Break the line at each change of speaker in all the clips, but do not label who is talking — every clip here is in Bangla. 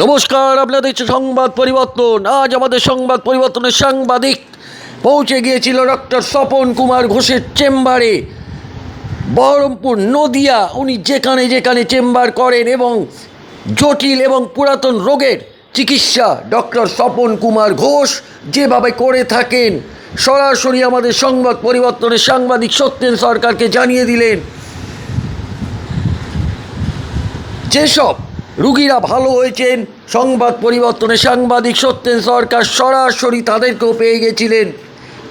নমস্কার, আপনাদের সংবাদ পরিবর্তন। আজ আমাদের সংবাদ পরিবর্তনের সাংবাদিক পৌঁছে গিয়েছিল ডক্টর স্বপন কুমার ঘোষের চেম্বারে। বহরমপুর, নদিয়া, উনি যেখানে যেখানে চেম্বার করেন এবং জটিল এবং পুরাতন রোগের চিকিৎসা ডক্টর স্বপন কুমার ঘোষ যেভাবে করে থাকেন, সরাসরি আমাদের সংবাদ পরিবর্তনের সাংবাদিক সত্যেন সরকারকে জানিয়ে দিলেন। যেসব রুগীরা ভালো হয়েছেন, সংবাদ পরিবর্তনে সাংবাদিক সত্যেন সরকার সরাসরি তাদেরকেও পেয়ে গেছিলেন।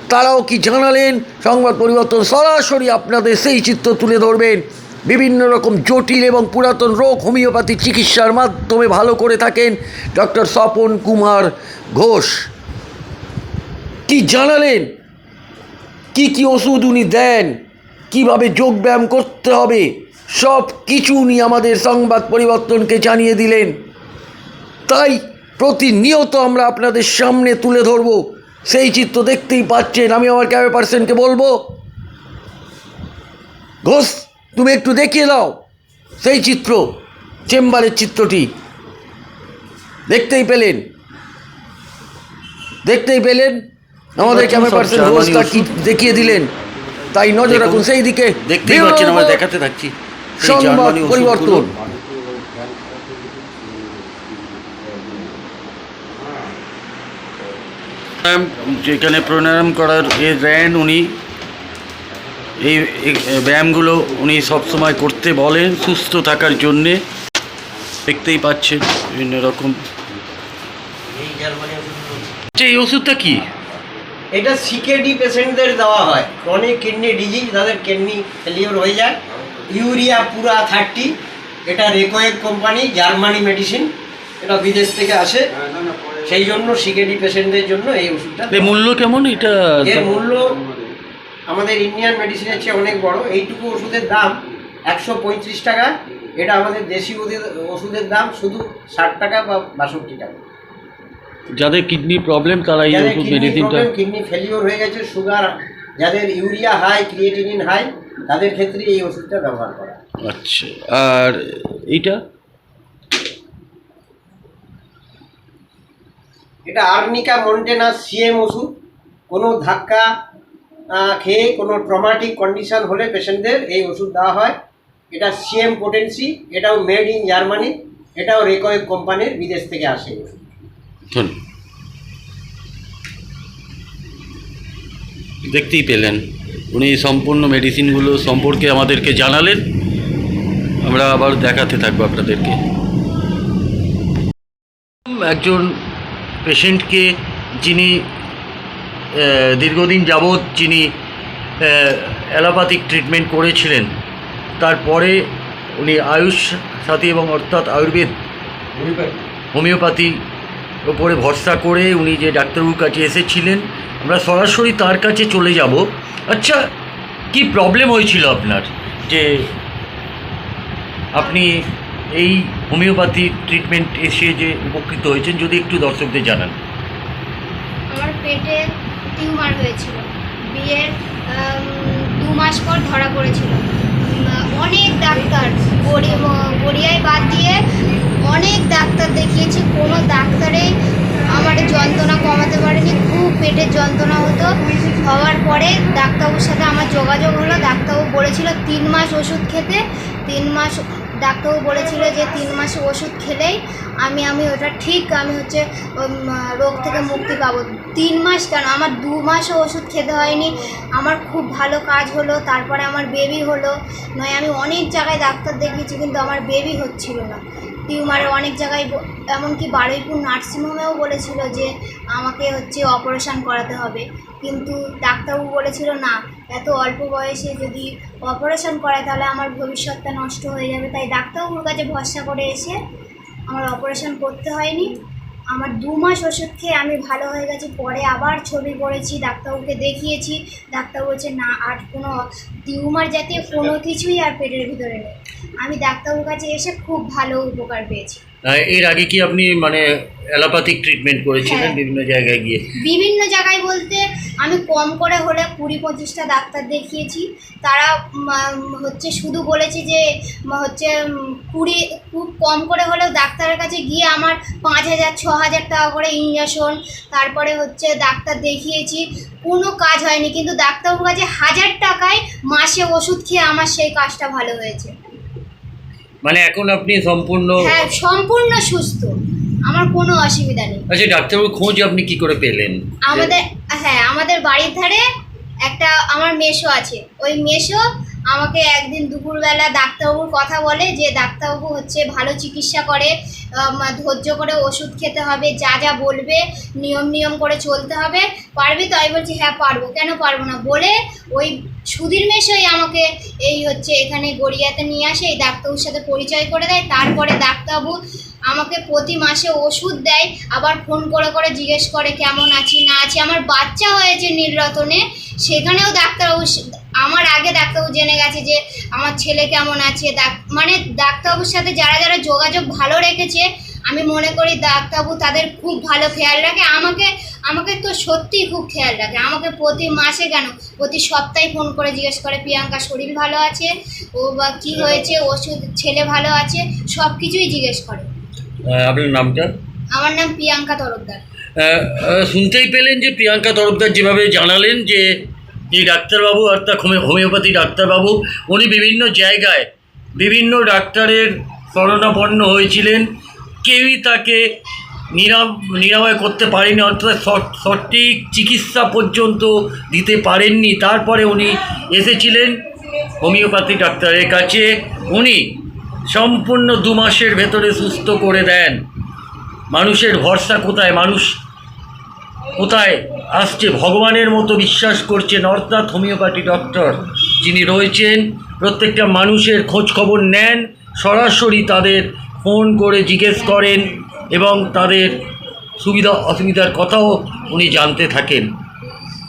তারাও কি জানালেন? সংবাদ পরিবর্তন সরাসরি আপনাদের সেই চিত্র তুলে ধরবেন। বিভিন্ন রকম জটিল এবং পুরাতন রোগ হোমিওপ্যাথি চিকিৎসার মাধ্যমে ভালো করে থাকেন ডক্টর স্বপন কুমার ঘোষ। কি জানালেন? কি কি ওষুধ উনি দেন? কীভাবে যোগব্যায়াম করতে হবে? সব কিছু উনি আমাদের সংবাদ পরিবর্তনকে জানিয়ে দিলেন। তাই প্রতিনিয়ত আমরা আপনাদের সামনে তুলে ধরব। সেই চিত্র দেখতেই পাচ্ছেন আমি আমার ক্যামেরা পার্সনকে বলব ঘোষ তুমি একটু দেখিয়ে দাও সেই চিত্র চেম্বারের চিত্রটি। দেখতেই পেলেন। দেখতেই পেলেন আমাদের ক্যামেরা পার্সন ঘোষ কি দেখিয়ে দিলেন। তাই নজর রাখুন সেই দিকে।
দেখতেই পাচ্ছেন আমরা দেখাতে থাকছি।
সংবাদ পরিবর্তন।
যেখানে প্রাণায়াম করার এ দেন উনি এই এই ব্যায়ামগুলো উনি সবসময় করতে বলেন সুস্থ থাকার জন্যে। দেখতেই পাচ্ছেন বিভিন্ন রকম। আচ্ছা, এই ওষুধটা কি?
এটা সিকেডি পেশেন্টদের দেওয়া হয়। ক্রনিক কিডনি ডিজিজ তাদের কিডনি ফেলিওর হয়ে যায় ইউরিয়া পুরা থার্টি এটা রেকোয়েক কোম্পানি জার্মানি মেডিসিন এটা বিদেশ থেকে আসে। সেই জন্য সিকেডি পেশেন্টদের জন্য এই ওষুধটা
এর মূল্য কেমন? এটা
এর মূল্য আমাদের ইন্ডিয়ান মেডিসিনের চেয়ে অনেক বড়। এইটুকু ওষুধের দাম একশো পঁয়ত্রিশ টাকা। এটা আমাদের দেশি ওষুধের দাম শুধু ষাট টাকা বা বাষট্টি টাকা।
যাদের কিডনি প্রবলেম তারা এই ওষুধ
কিডনি
মেডিসিনটা
কিডনি ফেলিওর হয়ে গেছে সুগার যাদের ইউরিয়া হাই ক্রিয়েটিনিন হাই তাদের ক্ষেত্রে এই ওষুধটা ব্যবহার করা।
আচ্ছা আর এইটা?
এটা আর্নিকা মন্টেনাস সিএম ওষুধ। কোনো ধাক্কা খেয়ে কোনো ট্রমাটিক কন্ডিশন হলে পেশেন্টদের এই ওষুধ দেওয়া হয়। এটা সিএম পোটেন্সি এটাও মেড ইন জার্মানি এটাও রেকয়েক কোম্পানির বিদেশ থেকে আসে
দেখতেই পেলেন। উনি সম্পূর্ণ মেডিসিনগুলো সম্পর্কে আমাদেরকে জানালেন। আমরা আবার দেখাতে থাকব আপনাদেরকে। একজন পেশেন্টকে যিনি দীর্ঘদিন যাবৎ যিনি অ্যালোপ্যাথিক ট্রিটমেন্ট করেছিলেন তারপরে উনি আয়ুষ সাথী এবং অর্থাৎ আয়ুর্বেদ হোমিওপ্যাথি ওপরে ভরসা করে উনি যে ডাক্তারবাবুর কাছে এসেছিলেন, আমরা সরাসরি তার কাছে চলে যাব। আচ্ছা কি প্রবলেম হয়েছিল আপনার যে আপনি এই হোমিওপ্যাথি ট্রিটমেন্ট এসে যে উপকৃত হয়েছেন? যদি একটু দর্শকদের জানান।
আমার পেটে টিউমার হয়েছিল। বিয়ের দু মাস পর ধরা পড়েছিল। অনেক ডাক্তার গড়ি গড়িয়ায় বাদ দিয়ে অনেক ডাক্তার দেখিয়েছি, কোনো ডাক্তারেই আমার যন্ত্রণা কমাতে পারেনি, খুব পেটের যন্ত্রণা হতো। হওয়ার পরে ডাক্তারবাবুর সাথে আমার যোগাযোগ হলো, ডাক্তারবাবু বলেছিল তিন মাস ওষুধ খেতে। তিন মাস ডাক্তারবাবু বলেছিল যে তিন মাস ওষুধ খেলেই আমি আমি ওটা ঠিক, আমি হচ্ছে রোগ থেকে মুক্তি পাবো। তিন মাস কেন? আমার দু মাসও ওষুধ খেতে হয়নি। আমার খুব ভালো কাজ হলো, তারপরে আমার বেবি হলো। নয়, আমি অনেক জায়গায় ডাক্তার দেখিয়েছি, কিন্তু আমার বেবি হচ্ছিল না। টিউমারের অনেক জায়গায় এমনকি বারুইপুর নার্সিংহোমেও বলেছিল যে আমাকে হচ্ছে অপারেশান করাতে হবে। কিন্তু ডাক্তারবাবু বলেছিল, না, এত অল্প বয়সে যদি অপারেশান করায় তাহলে আমার ভবিষ্যৎটা নষ্ট হয়ে যাবে। তাই ডাক্তারবাবুর কাছে ভরসা করে এসে আমার অপারেশান করতে হয়নি। আমার দু মাস ওষুধ খেয়ে আমি ভালো হয়ে গেছি। পরে আবার ছবি করেছি, ডাক্তারবাবুকে দেখিয়েছি। ডাক্তার বলছে, না, আর কোনো টিউমার জাতীয় কোনো কিছুই আর পেটের ভিতরে নেই। আমি ডাক্তারবাবুর কাছে এসে খুব ভালো উপকার পেয়েছি।
এর আগে কি আপনি মানে অ্যালোপ্যাথিক ট্রিটমেন্ট করেছিলেন
হ্যাঁ।
বিভিন্ন জায়গায় গিয়ে?
বিভিন্ন জায়গায় বলতে আমি কম করে হলে কুড়ি পঁচিশটা ডাক্তার দেখিয়েছি। তারা উম, হচ্ছে শুধু বলেছে যে উম, হচ্ছে উম, কুড়ি খুব কম করে হলেও ডাক্তারের কাছে গিয়ে আমার পাঁচ হাজার ছ হাজার টাকা করে ইঞ্জেকশন তারপরে হচ্ছে ডাক্তার দেখিয়েছি। কোনো কাজ হয়নি কিন্তু ডাক্তারবাবুর কাছে হাজার টাকায় মাসে ওষুধ খেয়ে আমার সেই কাজটা ভালো হয়েছে।
মানে এখন আপনি সম্পূর্ণ
হ্যাঁ সম্পূর্ণ সুস্থ। আমার কোনো অসুবিধা নেই।
আচ্ছা ডাক্তারবাবু খোঁজ আপনি কি করে পেলেন?
আমাদের হ্যাঁ আমাদের বাড়ির ধারে একটা আমার মেশো আছে। ওই মেশো আমাকে একদিন দুপুরবেলা ডাক্তারবাবুর কথা বলে যে ডাক্তারবাবু হচ্ছে ভালো চিকিৎসা করে ধৈর্য করে ওষুধ খেতে হবে, যা যা বলবে, নিয়ম নিয়ম করে চলতে হবে। পারবি তো? আমি বলছি হ্যাঁ পারব। কেন পারব না? বলে ওই সুধীর মেশোই আমাকে এই হচ্ছে এখানে গড়িয়াতে নিয়ে আসে, এই ডাক্তারবাবুর সাথে পরিচয় করে দেয়। তারপরে ডাক্তারবাবু আমাকে প্রতি মাসে ওষুধ দেয়, আবার ফোন করে করে জিজ্ঞেস করে, কেমন আছি, না আছি? আমার বাচ্চা হয়েছে নীলরতনে সেখানেও ডাক্তারবাবু আমার আগে ডাক্তারবাবু জেনে গেছে যে আমার ছেলে কেমন আছে ডাক- মানে ডাক্তারবাবুর সাথে যারা যারা যোগাযোগ ভালো রেখেছে আমি মনে করি ডাক্তারবাবু তাদের খুব ভালো খেয়াল রাখে। আমাকে আমাকে তো সত্যিই খুব খেয়াল রাখে। আমাকে প্রতি মাসে কেন? প্রতি সপ্তাহে ফোন করে জিজ্ঞেস করে প্রিয়াঙ্কা শরীর ভালো আছে? ও বা কী হয়েছে? ওষুধ ছেলে ভালো আছে? সব কিছুই জিজ্ঞেস করে।
আপনার নামটা?
আমার নাম প্রিয়াঙ্কা তরফদার।
শুনতেই পেলেন যে প্রিয়াঙ্কা তরফদার যেভাবে জানালেন যে এই ডাক্তারবাবু, অর্থাৎ হোমে- হোমিওপ্যাথি ডাক্তারবাবু, উনি বিভিন্ন জায়গায় বিভিন্ন ডাক্তারের শরণাপন্ন হয়েছিলেন। কেউই তাকে নিরাম নিরাময় করতে পারেনি, অর্থাৎ সঠ- সঠিক চিকিৎসা পর্যন্ত দিতে পারেননি। তারপরে উনি এসেছিলেন হোমিওপ্যাথি ডাক্তারের কাছে। উনি সম্পূর্ণ দু মাসের ভেতরে সুস্থ করে দেন। মানুষের ভরসা কোথায়? মানুষ কোথায়? আসছে ভগবানের মতো বিশ্বাস করছে অর্থাৎ হোমিওপ্যাথি ডক্টর। যিনি রয়েছেন প্রত্যেকটা মানুষের খোঁজ খবর নেন সরাসরি তাদের ফোন করে জিজ্ঞেস করেন এবং তাদের সুবিধা অসুবিধার কথাও উনি জানতে থাকেন।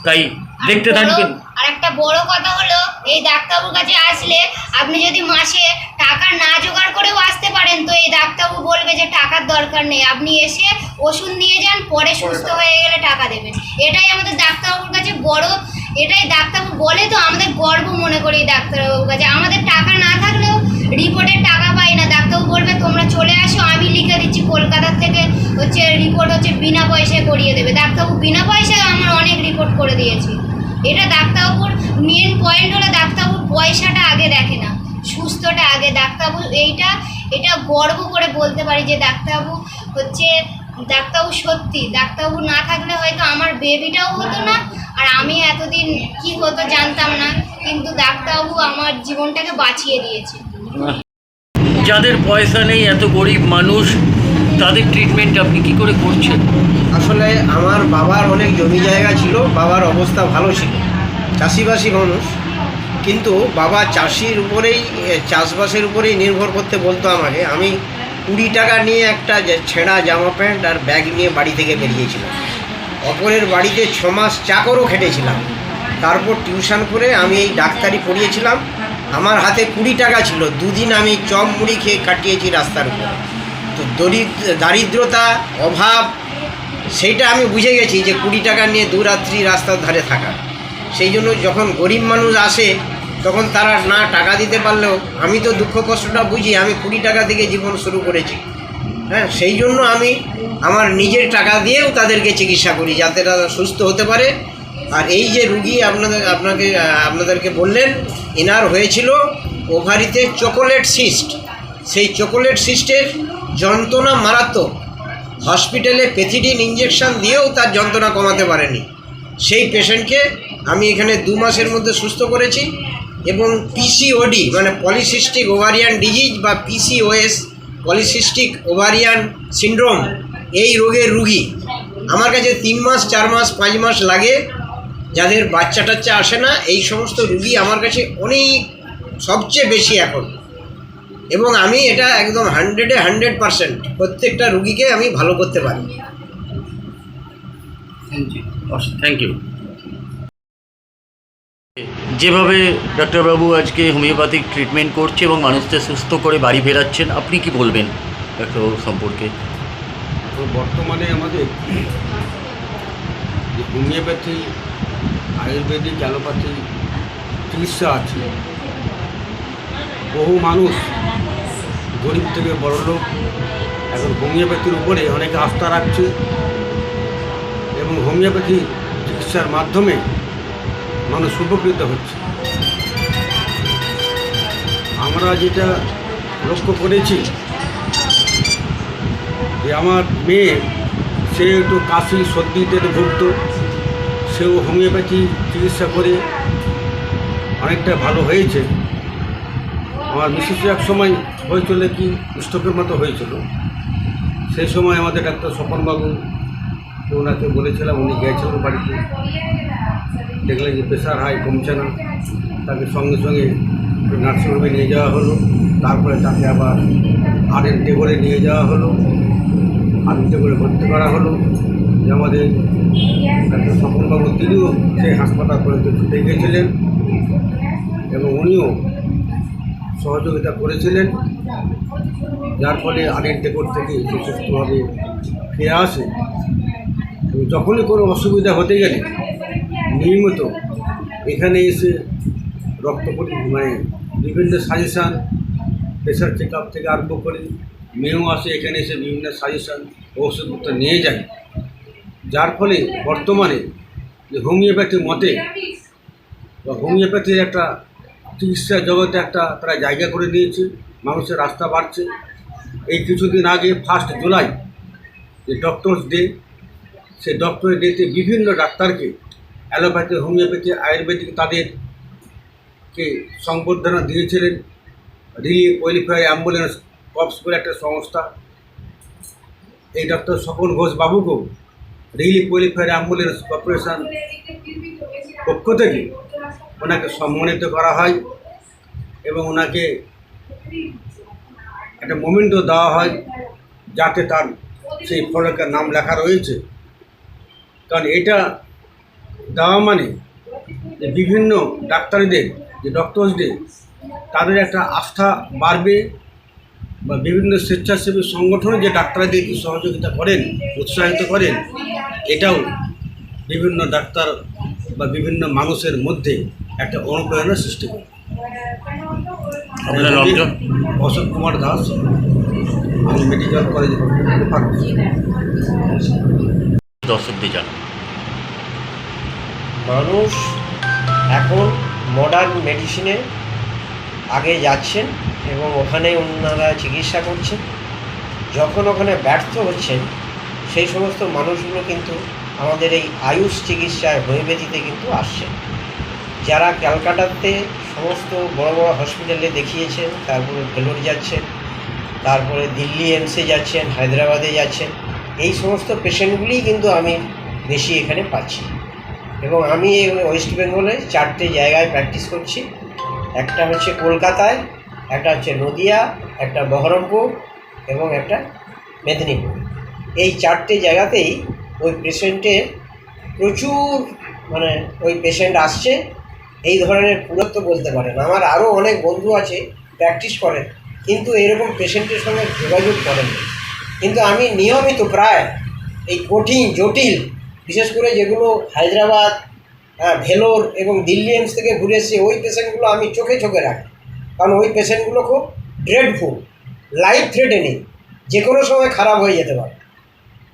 তাই দেখতে থাকবেন।
আর একটা বড় কথা হলো এই ডাক্তারবাবুর কাছে আসলে আপনি যদি মাসে টাকা না জোগাড় করেও আসতে পারেন তো এই ডাক্তারবাবু বলবে যে টাকার দরকার নেই। আপনি এসে ওষুধ নিয়ে যান পরে সুস্থ হয়ে গেলে টাকা দেবেন। এটাই আমাদের ডাক্তারবাবুর কাছে বড় এটাই ডাক্তারবাবু বলে তো আমাদের গর্ব মনে করি এই ডাক্তারবাবুর কাছে। আমাদের টাকা না থাকলেও রিপোর্টের টাকা পাই না। ডাক্তারবাবু বলবে তোমরা চলে আসো আমি লিখে দিচ্ছি কলকাতার থেকে হচ্ছে রিপোর্ট হচ্ছে বিনা পয়সায় করিয়ে দেবে। ডাক্তারবাবু বিনা পয়সায় আমার অনেক রিপোর্ট করে দিয়েছি। এটা ডাক্তারবাবুর মেন পয়েন্ট হলো ডাক্তারবাবু পয়সাটা আগে দেখে না, সুস্থটা আগে। ডাক্তারবাবু এইটা, এটা গর্ব করে বলতে পারি যে ডাক্তারবাবু হচ্ছে, ডাক্তারবাবু সত্যি, ডাক্তারবাবু না থাকলে হয়তো আমার বেবিটাও হতো না, আর আমি এতদিন কি হতো জানতাম না, কিন্তু ডাক্তারবাবু আমার জীবনটাকে বাঁচিয়ে দিয়েছে।
যাদের পয়সা নেই, এত গরিব মানুষ তাদের ট্রিটমেন্ট আপনি কি করে করছেন?
আসলে আমার বাবার অনেক জমি জায়গা ছিল, বাবার অবস্থা ভালো ছিল। চাষিবাসী মানুষ। কিন্তু বাবা চাষির উপরেই চাষবাসের উপরেই নির্ভর করতে বলতো আমাকে। আমি কুড়ি টাকা নিয়ে একটা ছেঁড়া জামা প্যান্ট আর ব্যাগ নিয়ে বাড়ি থেকে বেরিয়েছিলাম। অপরের বাড়িতে ছ মাস চাকরও খেটেছিলাম। তারপর টিউশন করে আমি এই ডাক্তারি পড়িয়েছিলাম। আমার হাতে কুড়ি টাকা ছিল। দুদিন আমি চপ মুড়ি খেয়ে কাটিয়েছি রাস্তার উপর। তো দরিদ্র দারিদ্রতা, অভাব, সেইটা আমি বুঝে গেছি যে কুড়ি টাকা নিয়ে দু রাত্রি রাস্তার ধারে থাকা। সেই জন্য যখন গরিব মানুষ আসে, তখন তারা না টাকা দিতে পারলেও আমি তো দুঃখ কষ্টটা বুঝি, আমি কুড়ি টাকা থেকে জীবন শুরু করেছি। হ্যাঁ সেই জন্য আমি আমার নিজের টাকা দিয়েও তাদেরকে চিকিৎসা করি, যাতে তারা সুস্থ হতে পারে। আর এই যে রুগী আপনাদের, আপনাকে, আপনাদেরকে বললেন, এনার হয়েছিল ওভারিতে চকোলেট সিস্ট। সেই চকোলেট সিস্টের যন্ত্রণা মারাত্মক। হসপিটালে পেথিডিন ইঞ্জেকশন দিয়েও তার যন্ত্রণা কমাতে পারেনি। সেই পেশেন্টকে আমি এখানে দু মাসের মধ্যে সুস্থ করেছি এবং পিসিওডি মানে পলিসিস্টিক ওভারিয়ান ডিজিজ বা পিসিওএস পলিসিস্টিক ওভারিয়ান সিন্ড্রোম, এই রোগের রুগী। আমার কাছে তিন মাস, চার মাস, পাঁচ মাস লাগে। যাদের বাচ্চা টাচ্চা আসে না, এই সমস্ত রুগী আমার কাছে অনেক, সবচেয়ে বেশি এখন। এবং আমি এটা একদম হান্ড্রেডে হান্ড্রেড পারসেন্ট প্রত্যেকটা রুগীকে আমি ভালো করতে পারি।
থ্যাংক ইউ যেভাবে ডাক্তারবাবু আজকে হোমিওপ্যাথিক ট্রিটমেন্ট করছে এবং মানুষদের সুস্থ করে বাড়ি ফেরাচ্ছেন আপনি কি বলবেন ডাক্তারবাবু সম্পর্কে?
তো বর্তমানে আমাদের যে হোমিওপ্যাথি আয়ুর্বেদিক অ্যালোপ্যাথি চিকিৎসা আছে। বহু মানুষ, গরিব থেকে বড় লোক, এখন হোমিওপ্যাথির উপরে অনেকে আস্থা রাখছে এবং হোমিওপ্যাথি চিকিৎসার মাধ্যমে মানুষ উপকৃত হচ্ছে। আমরা যেটা লক্ষ্য করেছি যে আমার মেয়ে, সে একটু কাশি সর্দিতে ভুগত, সেও হোমিওপ্যাথি চিকিৎসা করে অনেকটা ভালো হয়েছে। আমার বিশেষ এক সময় হয়েছিল কি স্ট্রোকের মতো হয়েছিল। সেই সময় আমাদের ডাক্তার স্বপনবাবু ওনাকে বলেছিলাম, উনি গিয়েছিলেন বাড়িতে। দেখলেন যে প্রেশার হাই, কমছে না। তাকে সঙ্গে সঙ্গে নার্সিংহোমে নিয়ে যাওয়া হলো। তারপরে তাকে আবার আর এন টেবলে নিয়ে যাওয়া হলো। আর টেবলে ভর্তি করা হলো। যে আমাদের ডাক্তার স্বপনবাবু, তিনিও সেই হাসপাতাল পর্যন্ত ছুটে গিয়েছিলেন। এবং উনিও সহযোগিতা করেছিলেন। যার ফলে আরেক টেকর থেকে সুস্থভাবে ফিরে আসে। এবং যখনই কোনো অসুবিধা হতে গেলে নিয়মিত এখানে এসে রক্ত পরি মানে বিভিন্ন সাজেশান প্রেশার চেক আপ থেকে আরম্ভ করে মেয়েও আসে, এখানে এসে বিভিন্ন সাজেশান ওষুধপত্র নিয়ে যায়। যার ফলে বর্তমানে যে হোমিওপ্যাথি মতে বা হোমিওপ্যাথির একটা চিকিৎসা জগতে একটা তারা জায়গা করে নিয়েছে, মানুষের রাস্তা বাড়ছে। এই কিছুদিন আগে ফার্স্ট জুলাই যে ডক্টরস ডে সেই ডক্টরের ডেতে বিভিন্ন ডাক্তারকে, অ্যালোপ্যাথি, হোমিওপ্যাথি, আয়ুর্বেদিক তাদেরকে সংবর্ধনা দিয়েছিলেন। রিলিফ ওয়েলফেয়ার অ্যাম্বুলেন্স কপস বলে একটা সংস্থা। এই ডক্টর স্বপন ঘোষ বাবুকেও রিলিফ ওয়েলফেয়ার অ্যাম্বুলেন্স কর্পোরেশন পক্ষ থেকে ওনাকে সম্মানিত করা হয় এবং ওনাকে একটা মোমেন্টও দেওয়া হয় যাতে তার সেই ফলকের নাম লেখা রয়েছে। কারণ এটা দেওয়া মানে যে বিভিন্ন ডাক্তারদের, যে ডক্টরসদের, তাদের একটা আস্থা বাড়বে বা বিভিন্ন স্বেচ্ছাসেবী সংগঠন যে ডাক্তারদেরকে সহযোগিতা করেন, উৎসাহিত করেন, এটাও বিভিন্ন ডাক্তার বা বিভিন্ন মানুষের মধ্যে একটা অনুপ্রেরণা সৃষ্টি করে
আপনার
অশোক কুমার দাস আমি মেডিকেল কলেজ
দর্শকদের
মানুষ এখন মডার্ন মেডিসিনে আগে যাচ্ছেন এবং ওখানে ওনারা চিকিৎসা করছেন। যখন ওখানে ব্যর্থ হচ্ছেন সেই সমস্ত মানুষগুলো কিন্তু আমাদের এই আয়ুষ চিকিৎসায় হোমিওপ্যাথিতে কিন্তু আসছেন। যারা ক্যালকাটাতে সমস্ত বড় বড় হসপিটালে দেখিয়েছেন, তারপরে ভেলোর যাচ্ছেন, তারপরে দিল্লি এমসে যাচ্ছেন, হায়দ্রাবাদে যাচ্ছেন, এই সমস্ত পেশেন্টগুলিই কিন্তু আমি বেশি এখানে পাচ্ছি। এবং আমি ওয়েস্ট বেঙ্গলে চারটে জায়গায় প্র্যাকটিস করছি। একটা হচ্ছে কলকাতায়, একটা হচ্ছে নদিয়া, একটা বহরমপুর এবং একটা মেদিনীপুর। এই চারটে জায়গাতেই ওই পেশেন্টের প্রচুর মানে ওই পেশেন্ট আসছে। এই ধরনের পুরত্ব বলতে পারেন। আমার আরও অনেক বন্ধু আছে প্র্যাকটিস করেন কিন্তু এরকম পেশেন্টের সঙ্গে যোগাযোগ করেন কিন্তু আমি নিয়মিত প্রায় এই কঠিন জটিল বিশেষ করে যেগুলো হায়দ্রাবাদ হ্যাঁ, ভেলোর এবং দিল্লি এমস থেকে ঘুরে এসে ওই পেশেন্টগুলো আমি চোখে চোখে রাখি। কারণ ওই পেশেন্টগুলো খুব ড্রেডফুল লাইফ থ্রেটেনিং যে কোনো সময় খারাপ হয়ে যেতে পারে।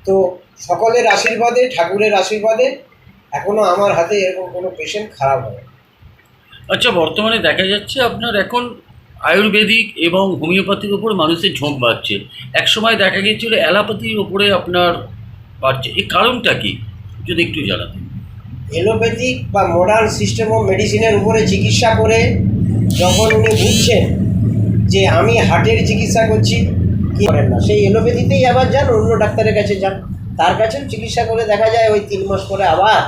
তো সকলের আশীর্বাদে ঠাকুরের আশীর্বাদে এখনও আমার হাতে এরকম কোনো পেশেন্ট খারাপ হয়।
আচ্ছা বর্তমানে দেখা যাচ্ছে আপনার এখন আয়ুর্বেদিক এবং হোমিওপ্যাথির উপর মানুষের ঝোঁক বাড়ছে। এক সময় দেখা গিয়েছিল অ্যালোপ্যাথির উপরে আপনার বাড়ছে। এই কারণটা কি? যদি একটু জানাতেন।
এলোপ্যাথিক বা মডার্ন সিস্টেম অফ মেডিসিনের উপরে চিকিৎসা করে যখন উনি বুঝছেন যে আমি হার্টের চিকিৎসা করছি, কি করেন না? সেই এলোপ্যাথিতেই আবার যান, অন্য ডাক্তারের কাছে যান। তার কাছেও চিকিৎসা করে দেখা যায় ওই তিন মাস পরে আবার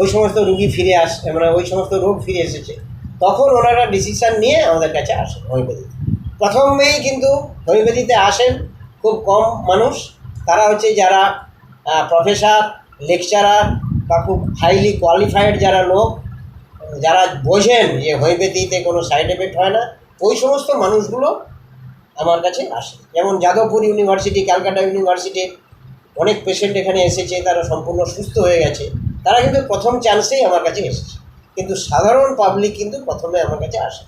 ওই সমস্ত রুগী ফিরে আস মানে ওই সমস্ত রোগ ফিরে এসেছে। তখন ওনারা ডিসিশান নিয়ে আমাদের কাছে আসেন হোমিওপ্যাথিতে প্রথমেই কিন্তু হোমিওপ্যাথিতে আসেন খুব কম মানুষ। তারা হচ্ছে যারা প্রফেসর লেকচারার বা খুব হাইলি কোয়ালিফাইড যারা লোক, যারা বোঝেন যে হোমিওপ্যাথিতে কোনো সাইড এফেক্ট হয় না, ওই সমস্ত মানুষগুলো আমার কাছে আসে। যেমন যাদবপুর ইউনিভার্সিটি ক্যালকাটা ইউনিভার্সিটির অনেক পেশেন্ট এখানে এসেছে, তারা সম্পূর্ণ সুস্থ হয়ে গেছে। তারা কিন্তু প্রথম চান্সেই আমার কাছে এসেছে। কিন্তু সাধারণ পাবলিক কিন্তু প্রথমে আমার কাছে আসে।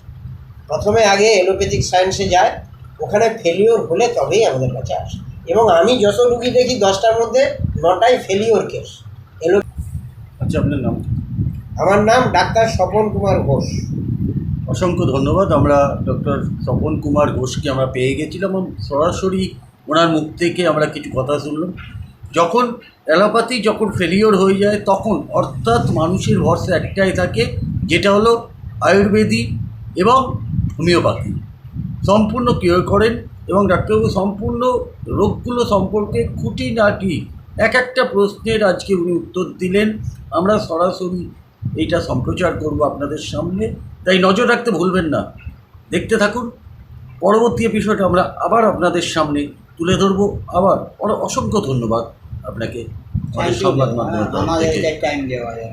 প্রথমে আগে অ্যালোপ্যাথিক সায়েন্সে যায় ওখানে ফেলিওর হলে তবেই আমাদের কাছে আসে। এবং আমি যত রুগী দেখি দশটার মধ্যে নটাই ফেলিওর কেস এলো
আচ্ছা আপনার নাম?
আমার নাম ডাক্তার স্বপন কুমার ঘোষ।
অসংখ্য ধন্যবাদ। আমরা ডক্টর স্বপন কুমার ঘোষকে আমরা পেয়ে গেছিলাম সরাসরি ওনার মুখ থেকে আমরা কিছু কথা শুনলাম। যখন অ্যালোপ্যাথি যখন ফেলিওর হয়ে যায়, তখন অর্থাৎ মানুষের ভরসা একটাই থাকে, যেটা হলো আয়ুর্বেদি এবং হোমিওপ্যাথি। সম্পূর্ণ কিওর করেন এবং ডাক্তারবাবু, সম্পূর্ণ রোগগুলো সম্পর্কে খুঁটি খুঁটিনাটি এক একটা প্রশ্নের আজকে উনি উত্তর দিলেন। আমরা সরাসরি এইটা সম্প্রচার করব আপনাদের সামনে। তাই নজর রাখতে ভুলবেন না। দেখতে থাকুন। পরবর্তী এপিসোড আমরা আবার আপনাদের সামনে তুলে ধরবো। আবার অসংখ্য ধন্যবাদ। আপনাকে আমাদের সংবাদ মাধ্যমের তরফ থেকে
টাইম দেওয়া যায়